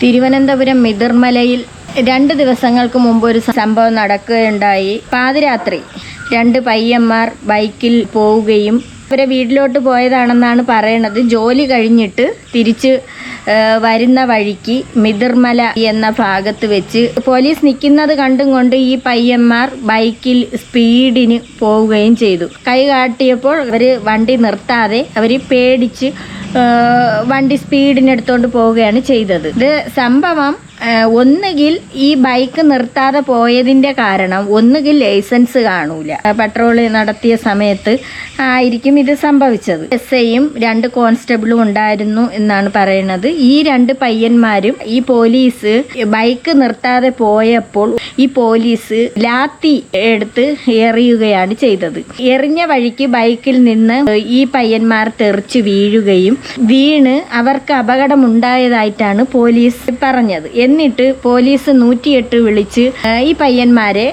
തിരുവനന്തപുരം മിതിർമലയിൽ രണ്ട് ദിവസങ്ങൾക്ക് മുമ്പ് ഒരു സംഭവം നടക്കുകയുണ്ടായി. പാതിരാത്രി രണ്ട് പയ്യന്മാർ ബൈക്കിൽ പോവുകയും അവരെ വീട്ടിലോട്ട് പോയതാണെന്നാണ് പറയണത്. ജോലി കഴിഞ്ഞിട്ട് തിരിച്ച് വരുന്ന വഴിക്ക് മിതിർമല എന്ന ഭാഗത്ത് വെച്ച് പോലീസ് നിൽക്കുന്നത് കണ്ടും കൊണ്ട് ഈ പയ്യന്മാർ ബൈക്കിൽ സ്പീഡിന് പോവുകയും ചെയ്തു. കൈ കാട്ടിയപ്പോൾ അവർ വണ്ടി നിർത്താതെ അവർ പേടിച്ച് വണ്ടി സ്പീഡിനെടുത്തോണ്ട് പോവുകയാണ് ചെയ്തത്. ഇത് സംഭവം ഒന്നുകിൽ ഈ ബൈക്ക് നിർത്താതെ പോയതിന്റെ കാരണം ഒന്നുകിൽ ലൈസൻസ് കാണൂല. പെട്രോൾ നടത്തിയ സമയത്ത് ആയിരിക്കും ഇത് സംഭവിച്ചത്. എസ് ഐയും രണ്ട് കോൺസ്റ്റബിളും ഉണ്ടായിരുന്നു എന്നാണ് പറയുന്നത്. ഈ രണ്ട് പയ്യന്മാരും ഈ പോലീസ് ബൈക്ക് നിർത്താതെ പോയപ്പോൾ ഈ പോലീസ് ലാത്തി എടുത്ത് എറിയുകയാണ് ചെയ്തത്. എറിഞ്ഞ വഴിക്ക് ബൈക്കിൽ നിന്ന് ഈ പയ്യന്മാർ തെറിച്ച് വീഴുകയും വീണ് അവർക്ക് അപകടമുണ്ടായതായിട്ടാണ് പോലീസ് പറഞ്ഞത്. എന്നിട്ട് പോലീസ് നൂറ്റിയെട്ട് വിളിച്ച് ഈ പയ്യന്മാരെ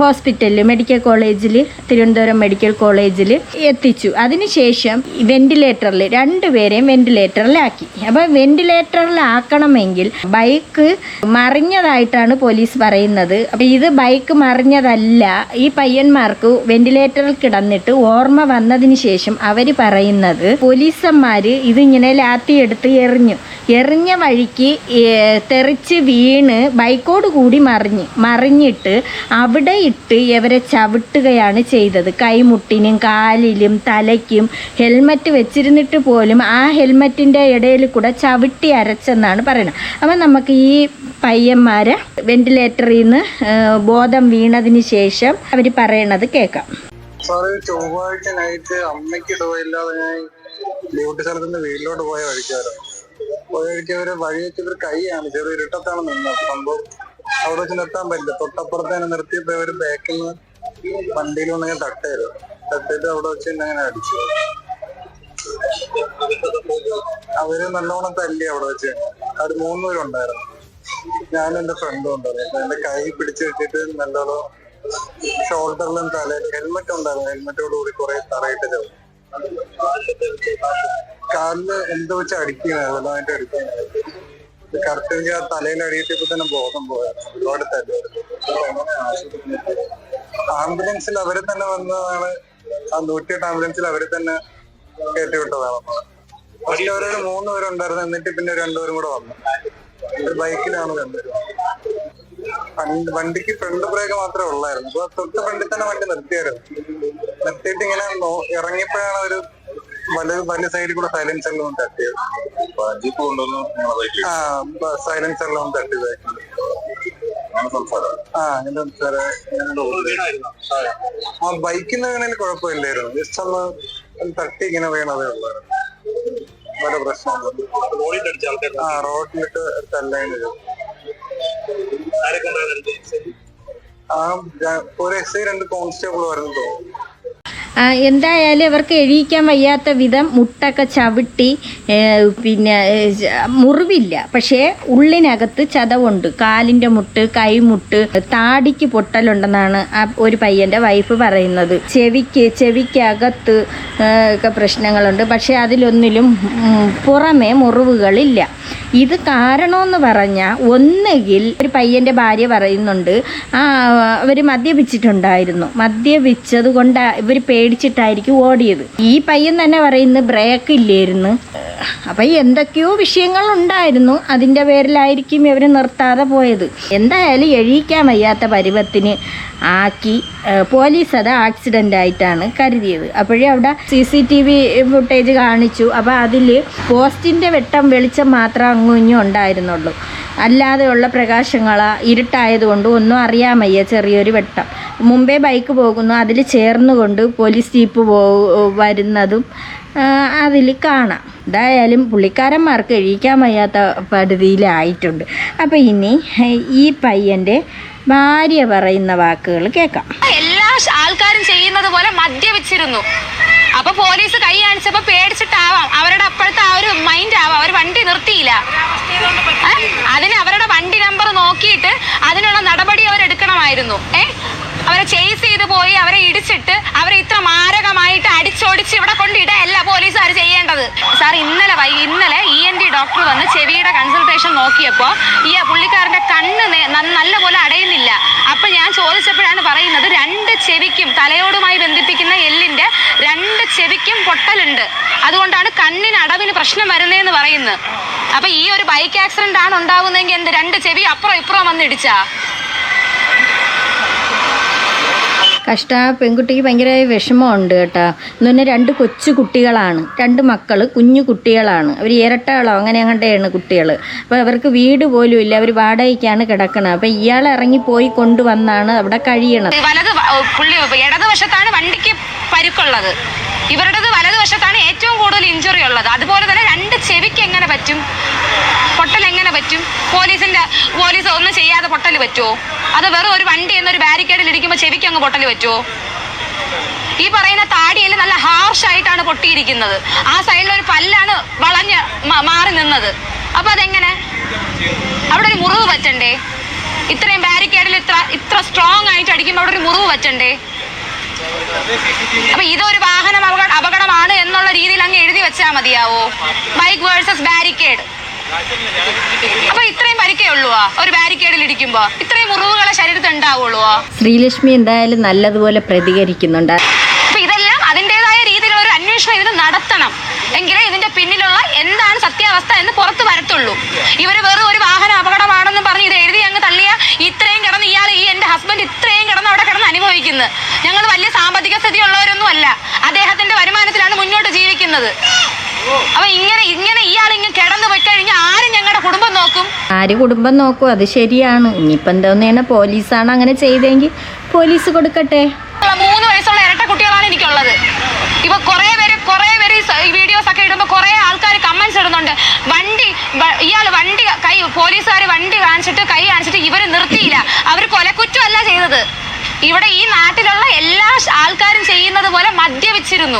ഹോസ്പിറ്റലിൽ മെഡിക്കൽ കോളേജിൽ തിരുവനന്തപുരം മെഡിക്കൽ കോളേജിൽ എത്തിച്ചു. അതിനുശേഷം വെന്റിലേറ്ററിൽ രണ്ടുപേരെയും വെന്റിലേറ്ററിലാക്കി. അപ്പോൾ വെന്റിലേറ്ററിലാക്കണമെങ്കിൽ ബൈക്ക് മറിഞ്ഞതായിട്ടാണ് പോലീസ് പറയുന്നത്. അപ്പോൾ ഇത് ബൈക്ക് മറിഞ്ഞതല്ല. ഈ പയ്യന്മാർക്ക് വെന്റിലേറ്ററിൽ കിടന്നിട്ട് ഓർമ്മ വന്നതിന് ശേഷം അവർ പറയുന്നത് പോലീസന്മാര് ഇതിങ്ങനെ ലാത്തി എടുത്ത് എറിഞ്ഞു. എറിഞ്ഞ വഴിക്ക് തെറിച്ച് വീണ് ബൈക്കോട് കൂടി മറിഞ്ഞ് മറിഞ്ഞിട്ട് അവിടെ ഇട്ട് ഇവരെ ചവിട്ടുകയാണ് ചെയ്തത്. കൈമുട്ടിനും കാലിലും തലയ്ക്കും ഹെൽമറ്റ് വെച്ചിരുന്നിട്ട് പോലും ആ ഹെൽമറ്റിന്റെ ഇടയിൽ കൂടെ ചവിട്ടി അരച്ചെന്നാണ് പറയുന്നത്. അപ്പം നമുക്ക് ഈ പയ്യന്മാരെ വെന്റിലേറ്ററിൽ നിന്ന് ബോധം വീണതിന് ശേഷം അവർ പറയണത് കേൾക്കാം. ചൊവ്വാഴ്ച നൈറ്റ് അമ്മയ്ക്ക് ഇടവയില്ലാതെ ഞാൻ ഡ്യൂട്ടി സ്ഥലത്തുനിന്ന് വീട്ടിലോട്ട് പോയ വഴിക്കായിരുന്നു പോയ വഴിക്ക് അവർ വഴി വെച്ച് ഇവർ കൈയാണ് ചെറിയ ഇരുട്ടത്താണ് നിന്നത്. സംഭവം അവിടെ വെച്ച് നിർത്താൻ പറ്റില്ല. തൊട്ടപ്പുറത്ത് തന്നെ നിർത്തിയപ്പോ അവർ ബാക്കിൽ നിന്ന് വണ്ടിയിൽ വന്ന് ഞാൻ തട്ടായിരുന്നു തട്ടിട്ട് അവിടെ വെച്ച് എന്നെ അങ്ങനെ അടിച്ചു. അവർ നല്ലോണം തല്ലി അവിടെ വെച്ച്. അവർ മൂന്നുപേരുണ്ടായിരുന്നു ഞാനും എന്റെ ഫ്രണ്ടും ഉണ്ടായിരുന്നു. എന്റെ കൈ പിടിച്ചു വെച്ചിട്ട് നല്ലോണം ഷോൾഡറിലും തല ഹെൽമെറ്റ് ഉണ്ടായിരുന്നു. ഹെൽമെറ്റോട് കൂടി കുറെ തറയിട്ട് ചവിട്ടി കാലിൽ എന്തോ വെച്ച് അടിക്കുകയാണ് അതിന്റെ അടിക്കുകയാണ് കറക്റ്റ് എനിക്ക് ആ തലയിൽ അടിയിട്ടപ്പോ തന്നെ ബോധം പോയാണ് ഒരുപാട് തല ആംബുലൻസിൽ അവരെ തന്നെ വന്നതാണ്. ആ നൂറ്റിയെട്ട് ആംബുലൻസിൽ അവരെ തന്നെ കയറ്റി വിട്ടതാണ് പക്ഷെ അവരൊരു മൂന്ന് പേരുണ്ടായിരുന്നു. എന്നിട്ട് പിന്നെ രണ്ടുപേരും കൂടെ വന്നു. ഒരു ബൈക്കിലാണ് രണ്ടുപേരും വണ്ടി- വണ്ടിക്ക് ഫ്രണ്ട് ബ്രേക്ക് മാത്രമേ ഉള്ളായിരുന്നു. അപ്പൊ തൊട്ട് ഫ്രണ്ടിൽ തന്നെ വണ്ടി നിർത്തിയായിരുന്നു. നിർത്തിയിട്ട് ഇങ്ങനെ ഇറങ്ങിയപ്പോഴാണ് ഒരു വലിയ വലിയ സൈഡിൽ കൂടെ സൈലൻസ് എല്ലാം തട്ടിയത്. ജീപ്പ് കൊണ്ടുവന്ന് ആ സൈലൻസ് എല്ലാം തട്ടിയത്. അങ്ങനെ സംസാരം. ആ അങ്ങനെ. ആ ബൈക്കിൽ നിന്ന് വീണതിൽ കുഴപ്പമില്ലായിരുന്നു. ജസ്റ്റ് ഒന്ന് തട്ടി ഇങ്ങനെ വീണതേ ഉള്ളായിരുന്നു വല്ല പ്രശ്നമൊന്നും ആ റോഡിലിട്ട് തല്ലായിരുന്നു ആ ഒരു എസ് ഐ രണ്ട് കോൺസ്റ്റബിൾ വരുന്നു തോന്നുന്നു. ആ, എന്തായാലും അവർക്ക് എഴുതിക്കാൻ വയ്യാത്ത വിധം മുട്ടൊക്കെ ചവിട്ടി പിന്നെ മുറിവില്ല. പക്ഷേ ഉള്ളിനകത്ത് ചതവുണ്ട്. കാലിന്റെ മുട്ട് കൈമുട്ട് താടിക്ക് പൊട്ടലുണ്ടെന്നാണ് ഒരു പയ്യന്റെ വൈഫ് പറയുന്നത്. ചെവിക്ക് ചെവിക്കകത്ത് ഒക്കെ പ്രശ്നങ്ങളുണ്ട്. പക്ഷേ അതിലൊന്നിലും പുറമേ മുറിവുകളില്ല. ഇത് കാരണമെന്ന് പറഞ്ഞാൽ ഒന്നുകിൽ ഒരു പയ്യന്റെ ഭാര്യ പറയുന്നുണ്ട് അവർ മദ്യപിച്ചിട്ടുണ്ടായിരുന്നു. മദ്യപിച്ചത് കൊണ്ട് ഇവർ പേടിച്ചിട്ടായിരിക്കും ഓടിയത്. ഈ പയ്യൻ തന്നെ പറയുന്നു ബ്രേക്ക് ഇല്ലായിരുന്നു. അപ്പം എന്തൊക്കെയോ വിഷയങ്ങളുണ്ടായിരുന്നു അതിന്റെ പേരിലായിരിക്കും ഇവർ നിർത്താതെ പോയത്. എന്തായാലും എഴുതിക്കാൻ വയ്യാത്ത പരുവത്തിന് ആക്കി പോലീസ് അത് ആക്സിഡന്റ് ആയിട്ടാണ് കരുതിയത്. അപ്പോഴേ അവിടെ C C T V footage കാണിച്ചു. അപ്പോൾ അതിൽ പോസ്റ്റിന്റെ വെട്ടം വെളിച്ചം മാത്രം അങ്ങും ഇങ്ങും ഉണ്ടായിരുന്നുള്ളൂ. അല്ലാതെയുള്ള പ്രകാശങ്ങള ഇരുട്ടായതുകൊണ്ട് ഒന്നും അറിയാൻ വയ്യ ചെറിയൊരു വെട്ടം. മുമ്പേ ബൈക്ക് പോകുന്നു അതിൽ ചേർന്നുകൊണ്ട് പോലീസ് ജീപ്പ് പോ വരുന്നതും അതിൽ കാണാം. എന്തായാലും പുള്ളിക്കാരന്മാർക്ക് എഴുതിക്കാൻ വയ്യാത്ത പരിധിയിലായിട്ടുണ്ട്. അപ്പോൾ ഇനി ഈ പയ്യന്റെ ഭാര്യ പറയുന്ന വാക്കുകൾ കേൾക്കാം. എല്ലാ ആൾക്കാരും ചെയ്യുന്നത് പോലെ മദ്യപിച്ചിരുന്നു. അപ്പൊ പോലീസ് കൈ കാണിച്ചപ്പോ പേടിച്ചിട്ടാവാം. അവരുടെ അപ്പോഴത്തെ ആ ഒരു മൈൻഡ് ആവാം. അവർ വണ്ടി നിർത്തിയില്ല ഏ? അതിന് അവരുടെ വണ്ടി നമ്പർ നോക്കിയിട്ട് അതിനുള്ള നടപടി അവർ എടുക്കണമായിരുന്നു ഏ? അവരെ ചേസ് ചെയ്ത് പോയി അവരെ ഇടിച്ചിട്ട് അവരെ ഇത്ര മാരകമായിട്ട് അടിച്ചോടിച്ച് ഇവിടെ കൊണ്ടിടല്ല പോലീസുകാർ ചെയ്യേണ്ടത്. സാർ ഇന്നലെ വൈ ഇന്നലെ ഇ എൻ ഡി ഡോക്ടർ വന്ന് ചെവിയുടെ കൺസൾട്ടേഷൻ നോക്കിയപ്പോൾ ഈ പുള്ളിക്കാരന്റെ കണ്ണ് നല്ല പോലെ നല്ലപോലെ അടയുന്നില്ല. അപ്പൊ ഞാൻ ചോദിച്ചപ്പോഴാണ് പറയുന്നത് രണ്ട് ചെവിക്കും തലയോടുമായി ബന്ധിപ്പിക്കുന്ന എല്ലിന്റെ രണ്ട് ചെവിക്കും പൊട്ടലുണ്ട്. അതുകൊണ്ടാണ് കണ്ണിന് അടവിന് പ്രശ്നം വരുന്നതെന്ന് പറയുന്നത്. അപ്പൊ ഈ ഒരു ബൈക്ക് ആക്സിഡന്റ് ആണ് ഉണ്ടാവുന്നതെങ്കിൽ എന്ത് രണ്ട് ചെവി അപ്പുറം ഇപ്പുറം വന്ന് ഇടിച്ചാ? കഷ്ട പെൺകുട്ടിക്ക് ഭയങ്കര വിഷമമുണ്ട് കേട്ടോ. എന്ന് പറഞ്ഞാൽ രണ്ട് കൊച്ചു കുട്ടികളാണ്. രണ്ട് മക്കൾ കുഞ്ഞു കുട്ടികളാണ്. അവർ ഇരട്ടകളോ അങ്ങനെ അങ്ങോട്ടെയാണ് കുട്ടികൾ അപ്പോൾ അവർക്ക് വീട് പോലും ഇല്ല. അവർ വാടകയ്ക്കാണ് കിടക്കണത് അപ്പോൾ ഇയാൾ ഇറങ്ങിപ്പോയി കൊണ്ടുവന്നാണ് അവിടെ കഴിയണത്. വലത് പുള്ളി ഇടതുവശത്താണ് വണ്ടിക്ക് പരുക്കുള്ളത്. ഇവരുടേത് വലതുവശത്താണ് ഏറ്റവും കൂടുതൽ ഇഞ്ചുറി ഉള്ളത്. അതുപോലെ തന്നെ രണ്ട് ചെവിക്ക് എങ്ങനെ പറ്റും? പൊട്ടൽ എങ്ങനെ പറ്റും? പോലീസിന്റെ പോലീസ് ഒന്നും ചെയ്യാതെ പൊട്ടൽ പറ്റുമോ അത് വെറും ഒരു വണ്ടി എന്നൊരു ബാരിക്കേഡിൽ ഇരിക്കുമ്പോൾ ചെവിക്ക് അങ്ങ് പൊട്ടൽ പറ്റുമോ ഈ പറയുന്ന താടിയിൽ നല്ല ഹാർഷായിട്ടാണ് പൊട്ടിയിരിക്കുന്നത്. ആ സൈഡിൽ ഒരു പല്ലാണ് വളഞ്ഞ് മാറി നിന്നത്. അപ്പൊ അതെങ്ങനെ? അവിടെ ഒരു മുറിവ് പറ്റണ്ടേ? ഇത്രയും ബാരിക്കേഡിൽ ഇത്ര ഇത്ര സ്ട്രോങ് ആയിട്ട് അടിക്കുമ്പോൾ അവിടെ ഒരു മുറിവ് പറ്റണ്ടേ? അപ്പൊ ഇതൊരു വാഹനം അപകട അപകടമാണ് എന്നുള്ള രീതിയിൽ അങ്ങ് എഴുതി വെച്ചാൽ മതിയാവോ? ബൈക്ക് വേഴ്സസ് ബാരിക്കേഡ് അപ്പൊ ഇത്രയും പരിക്കേ ഉള്ളൂ ഒരു ബാരിക്കേഡിൽ ഇരിക്കുമ്പോ ഇത്രയും മുറിവുകളെ ശരീരത്തിൽ ഉണ്ടാവുള്ളൂ ശ്രീലക്ഷ്മി എന്തായാലും നല്ലതുപോലെ പ്രതികരിക്കുന്നുണ്ട്. അപ്പൊ ഇതെല്ലാം അതിന്റെതായ രീതിയിൽ ഒരു അന്വേഷണം ഇതിന് നടത്തണം. എങ്കിലേ ഇതിന്റെ പിന്നിലുള്ള എന്താണ് സത്യാവസ്ഥ എന്ന് പുറത്തു വരത്തുള്ളൂ. ഇവർ വെറും ഒരു വാഹന അപകടമാണെന്ന് പറഞ്ഞ് ഇത് എഴുതി അങ്ങ് തള്ളിയ ഇത്രയും കിടന്ന് ഇയാൾ ഈ എന്റെ ഹസ്ബൻഡ് ഇത്രയും കിടന്ന് അവിടെ അനുഭവിക്കുന്നത് ഞങ്ങൾ വലിയ സാമ്പത്തിക സ്ഥിതി ഉള്ളവരൊന്നും അല്ല അദ്ദേഹത്തിന്റെ വരുമാനത്തിലാണ് മുന്നോട്ട് ജീവിക്കുന്നത്. അപ്പൊ ഇങ്ങനെ ഇങ്ങനെ ഇയാൾ ഇങ്ങനെ കിടന്നു പോയി കഴിഞ്ഞാൽ ആരും ഞങ്ങളുടെ കുടുംബം നോക്കും? ആര് കുടുംബം നോക്കും? അത് ശരിയാണ്. ഇനിയിപ്പോ എന്തോന്നാണ് പോലീസാണ് അങ്ങനെ ചെയ്തെങ്കിൽ പോലീസ് കൊടുക്കട്ടെ. മൂന്ന് വയസ്സുള്ള ഇരട്ട കുട്ടികളാണ് എനിക്കുള്ളത്. ഇപ്പൊ കുറെ പേര് കുറെ പേര് വീഡിയോസ് ഒക്കെ ഇടുമ്പോ കുറെ ആൾക്കാർ കമന്റ്സ് ഇടുന്നുണ്ട്. വണ്ടി ഇയാൾ വണ്ടി കൈ പോലീസുകാർ വണ്ടി കാണിച്ചിട്ട് കൈ കാണിച്ചിട്ട് ഇവർ നിർത്തിയില്ല. അവർ കൊലക്കുറ്റമല്ല ചെയ്തത്. ഇവിടെ ഈ നാട്ടിലുള്ള എല്ലാ ആൾക്കാരും ചെയ്യുന്നത് പോലെ മദ്യപിച്ചിരുന്നു.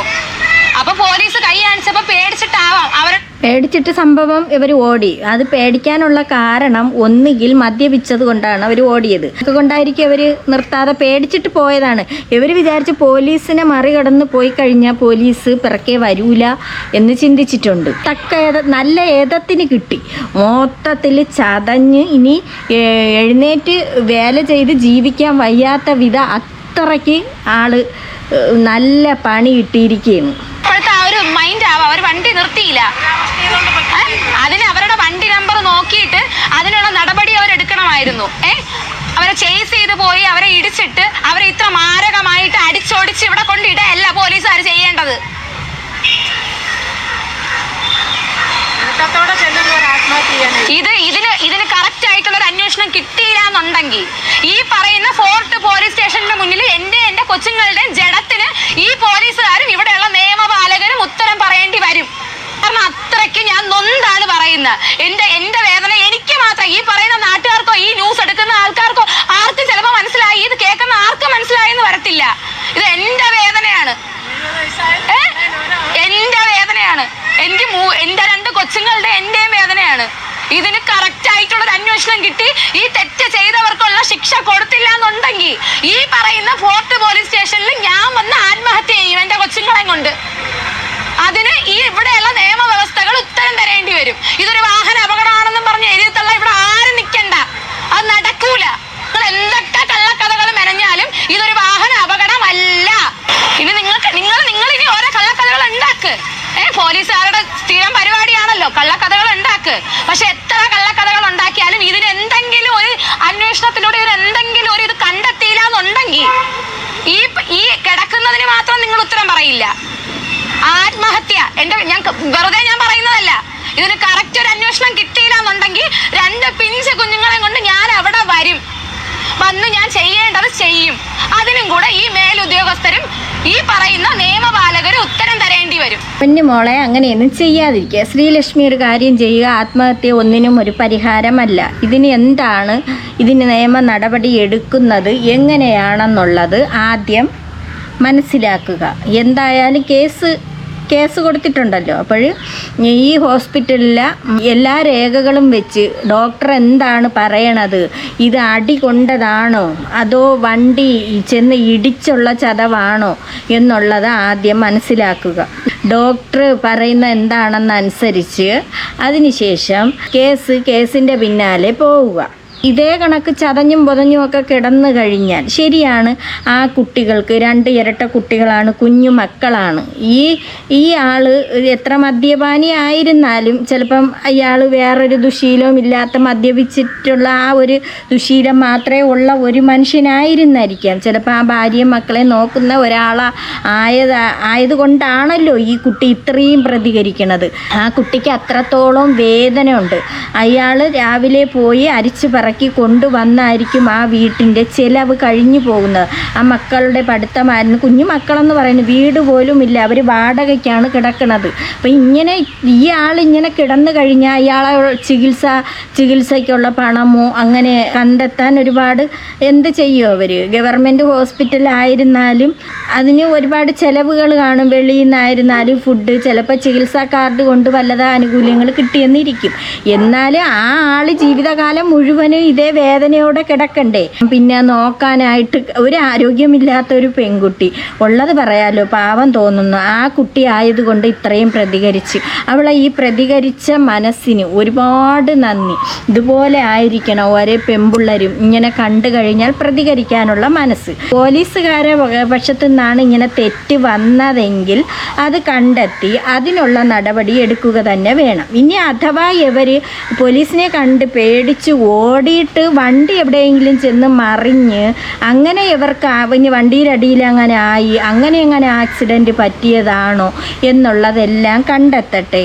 അപ്പൊ പോലീസ് കൈ കാണിച്ചപ്പോ പേടിച്ചിട്ടാവാം. അവർ പേടിച്ചിട്ട് സംഭവം ഇവർ ഓടി. അത് പേടിക്കാനുള്ള കാരണം ഒന്നുകിൽ മദ്യപിച്ചത് കൊണ്ടാണ് അവർ ഓടിയത്. അതുകൊണ്ടായിരിക്കും അവർ നിർത്താതെ പേടിച്ചിട്ട് പോയതാണ്. ഇവർ വിചാരിച്ച് പോലീസിനെ മറികടന്ന് പോയി കഴിഞ്ഞാൽ പോലീസ് പിറക്കെ വരൂല എന്ന് ചിന്തിച്ചിട്ടുണ്ട്. തക്ക ഏത നല്ല ഏതത്തിന് കിട്ടി. മൊത്തത്തിൽ ചതഞ്ഞ് ഇനി എഴുന്നേറ്റ് വേല ചെയ്ത് ജീവിക്കാൻ വയ്യാത്ത വിധ അത്രയ്ക്ക് ആൾ നല്ല പണി കിട്ടിയിരിക്കുകയാണ്. മൈൻഡ് അവർ വണ്ടി നിർത്തിയില്ല ഏ? അതിന് അവരുടെ വണ്ടി നമ്പർ നോക്കിയിട്ട് അതിനുള്ള നടപടി എടുക്കണമായിരുന്നു ഏ? അവരെ ചേസ് ചെയ്ത് പോയി അവരെ ഇടിച്ചിട്ട് അവരെ ഇത്ര മാരകമായിട്ട് അടിച്ചോടിച്ച് ഇവിടെ കൊണ്ടിടല്ല പോലീസുകാർ ചെയ്യേണ്ടത്. ഇത് ഇതിന് ഇതിന് കറക്റ്റ് ആയിട്ടുള്ള ഒരു അന്വേഷണം കിട്ടിയില്ല എന്നുണ്ടെങ്കിൽ ഈ പറയുന്ന ഫോർട്ട് പോലീസ് സ്റ്റേഷന്റെ മുന്നിൽ എന്റെ എന്റെ കൊച്ചുങ്ങളുടെ ജഡത്തിന് ഈ പോലീസുകാരും ഇവിടെയുള്ള നിയമപാലകരും ഉത്തരം പറയേണ്ടി വരും. കാരണം അത്രയ്ക്ക് ഞാൻ നൊന്താണ് പറയുന്നത്. എന്റെ എന്റെ വേദന എനിക്ക് മാത്രം ഈ പറയുന്ന നാട്ടുകാർക്കോ ഈ ന്യൂസ് എടുക്കുന്ന ആൾക്കാർക്കോ ആർക്കും ചിലപ്പോൾ മനസ്സിലായി ഇത് കേൾക്കുന്ന ആർക്കും മനസ്സിലായി എന്ന് വരത്തില്ല ഇത് എന്റെ വേദനയാണ് ഏ? എന്റെ വേദനയാണ് എനിക്ക് എന്റെ രണ്ട് കൊച്ചുങ്ങളുടെ എന്റെയും വേദനയാണ്. ഇതിന് കറക്റ്റ് ആയിട്ടുള്ള ഒരു അന്വേഷണം കിട്ടി. ഈ തെറ്റ് ചെയ്തവർക്കുള്ള ശിക്ഷ കൊടുത്തില്ല എന്നുണ്ടെങ്കിൽ ഈ പറയുന്ന ഫോർട്ട് പോലീസ് സ്റ്റേഷനിൽ ഞാൻ വന്ന് ആത്മഹത്യ ചെയ്യും എന്റെ കൊച്ചുങ്ങളെ കൊണ്ട്. അതിന് ഈ ഇവിടെയുള്ള നിയമവ്യവസ്ഥകൾ ഉത്തരം തരേണ്ടി വരും. ഇതൊരു വാഹന അപകടമാണെന്നും പറഞ്ഞ് എഴുതിത്തള്ള ഇവിടെ ആരും നിൽക്കണ്ട അത് നടക്കൂല നിങ്ങൾ എന്തൊക്കെ കള്ളക്കഥകൾ മെനഞ്ഞാലും ഇതൊരു വാഹന അപകടമല്ല ഇനി നിങ്ങൾക്ക് നിങ്ങൾ നിങ്ങൾ ഇനി ഓരോ കള്ളക്കഥകൾ ഉണ്ടാക്ക് ഏ പോലീസുകാരുടെ സ്ഥിരം പരിപാടിയാണല്ലോ കള്ളക്കഥകൾ ഉണ്ടാക്ക് പക്ഷെ എത്ര കള്ളക്കഥകൾ ഉണ്ടാക്കിയാലും ഇതിന് എന്തെങ്കിലും ഒരു അന്വേഷണത്തിലൂടെ ഇതിന് എന്തെങ്കിലും ഒരു ഇത് കണ്ടെത്തിയില്ല എന്നുണ്ടെങ്കിൽ ഈ ഈ കിടക്കുന്നതിന് മാത്രം നിങ്ങൾ ഉത്തരം പറയില്ല ആത്മഹത്യ എന്റെ ഞാൻ വെറുതെ ഞാൻ പറയുന്നതല്ല. ഇതിന് കറക്റ്റ് ഒരു അന്വേഷണം കിട്ടിയില്ല എന്നുണ്ടെങ്കിൽ രണ്ട് പിഞ്ച് കുഞ്ഞുങ്ങളെ കൊണ്ട് ഞാൻ അവിടെ വരും. വന്ന് ഞാൻ ചെയ്യേണ്ടത് ചെയ്യും. അതിനും കൂടെ ഈ മേലുദ്യോഗസ്ഥരും ഈ പറയുന്ന നിയമപാലകരും ഉത്തരം തരേണ്ടി വരും. പൊന്നു മോളെ അങ്ങനെയൊന്നും ചെയ്യാതിരിക്കുക. ശ്രീലക്ഷ്മി ഒരു കാര്യം ചെയ്യുക ആത്മഹത്യ ഒന്നിനും ഒരു പരിഹാരമല്ല. ഇതിന് എന്താണ് ഇതിന് നിയമ നടപടി എടുക്കുന്നത് എങ്ങനെയാണെന്നുള്ളത് ആദ്യം മനസ്സിലാക്കുക. എന്തായാലും കേസ് കേസ് കൊടുത്തിട്ടുണ്ടല്ലോ. അപ്പോൾ ഈ ഹോസ്പിറ്റലിലെ എല്ലാ രേഖകളും വെച്ച് ഡോക്ടർ എന്താണ് പറയണത്? ഇത് അടി കൊണ്ടതാണോ? അതോ വണ്ടി ചെന്ന് ഇടിച്ചുള്ള ചതവാണോ? എന്നുള്ളത് ആദ്യം മനസ്സിലാക്കുക. ഡോക്ടർ പറയുന്ന എന്താണെന്നനുസരിച്ച് അതിനുശേഷം കേസ് കേസിന്റെ പിന്നാലെ പോവുക. ഇതേ കണക്ക് ചതഞ്ഞും പൊതഞ്ഞും ഒക്കെ കിടന്നു കഴിഞ്ഞാൽ ശരിയാണ് ആ കുട്ടികൾക്ക് രണ്ട് ഇരട്ട കുട്ടികളാണ് കുഞ്ഞു മക്കളാണ്. ഈ ഈ ആൾ എത്ര മദ്യപാനി ആയിരുന്നാലും ചിലപ്പം അയാൾ വേറൊരു ദുശീലവും ഇല്ലാത്ത മദ്യപിച്ചിട്ടുള്ള ആ ഒരു ദുശീലം മാത്രമേ ഉള്ള ഒരു മനുഷ്യനായിരുന്നായിരിക്കാം. ചിലപ്പോൾ ആ ഭാര്യയും മക്കളെ നോക്കുന്ന ഒരാളാ ആയത് ആയതുകൊണ്ടാണല്ലോ ഈ കുട്ടി ഇത്രയും പ്രതികരിക്കുന്നത് ആ കുട്ടിക്ക് അത്രത്തോളം വേദനയുണ്ട്. അയാൾ രാവിലെ പോയി അരിച്ചു പറക്കി കൊണ്ടുവന്നായിരിക്കും ആ വീട്ടിന്റെ ചിലവ് കഴിഞ്ഞു പോകുന്നത്. ആ മക്കളുടെ പഠിത്തമായിരുന്നു. കുഞ്ഞു മക്കളെന്ന് പറയുന്നത് വീട് പോലും ഇല്ല. അവർ വാടകയ്ക്കാണ് കിടക്കുന്നത്. അപ്പം ഇങ്ങനെ ആൾ ഇങ്ങനെ കിടന്നു കഴിഞ്ഞാൽ ഇയാളെ ചികിത്സ ചികിത്സയ്ക്കുള്ള പണമോ അങ്ങനെ കണ്ടെത്താൻ ഒരുപാട് എന്ത് ചെയ്യും അവർ ഗവൺമെന്റ് ഹോസ്പിറ്റലായിരുന്നാലും അതിന് ഒരുപാട് ചിലവുകൾ കാണും. വെളിയിൽ നിന്നായിരുന്നാലും ഫുഡ് ചിലപ്പോൾ ചികിത്സാ കാർഡ് കൊണ്ട് വല്ലതാ ആനുകൂല്യങ്ങൾ കിട്ടിയെന്നിരിക്കും. എന്നാൽ ആ ആൾ ജീവിതകാലം മുഴുവനും ഇതേ വേദനയോടെ കിടക്കണ്ടേ. പിന്നെ നോക്കാനായിട്ട് ഒരു ആരോഗ്യമില്ലാത്ത ഒരു പെൺകുട്ടി. ഉള്ളത് പറയാലോ പാവം തോന്നുന്നു. ആ കുട്ടി ആയതുകൊണ്ട് ഇത്രയും പ്രതികരിച്ച്. അവളെ ഈ പ്രതികരിച്ച മനസ്സിന് ഒരുപാട് നന്ദി. ഇതുപോലെ ആയിരിക്കണം ഓരോ പെമ്പുള്ളരും ഇങ്ങനെ കണ്ടു കഴിഞ്ഞാൽ പ്രതികരിക്കാനുള്ള മനസ്സ്. പോലീസുകാരെ പക്ഷത്തു നിന്നാണ് ഇങ്ങനെ തെറ്റ് വന്നതെങ്കിൽ അത് കണ്ടെത്തി അതിനുള്ള നടപടി എടുക്കുക തന്നെ വേണം. ഇനി അഥവാ ഇവർ പോലീസിനെ കണ്ട് പേടിച്ച് ഓടിയിട്ട് വണ്ടി എവിടെയെങ്കിലും ചെന്ന് മറിഞ്ഞ് അങ്ങനെ ഇവർക്ക് ഇനി വണ്ടിയുടെ അടിയിൽ അങ്ങനെ ആയി അങ്ങനെ എങ്ങനെ ആക്സിഡന്റ് പറ്റിയതാണോ എന്നുള്ളതെല്ലാം കണ്ടെത്തട്ടെ.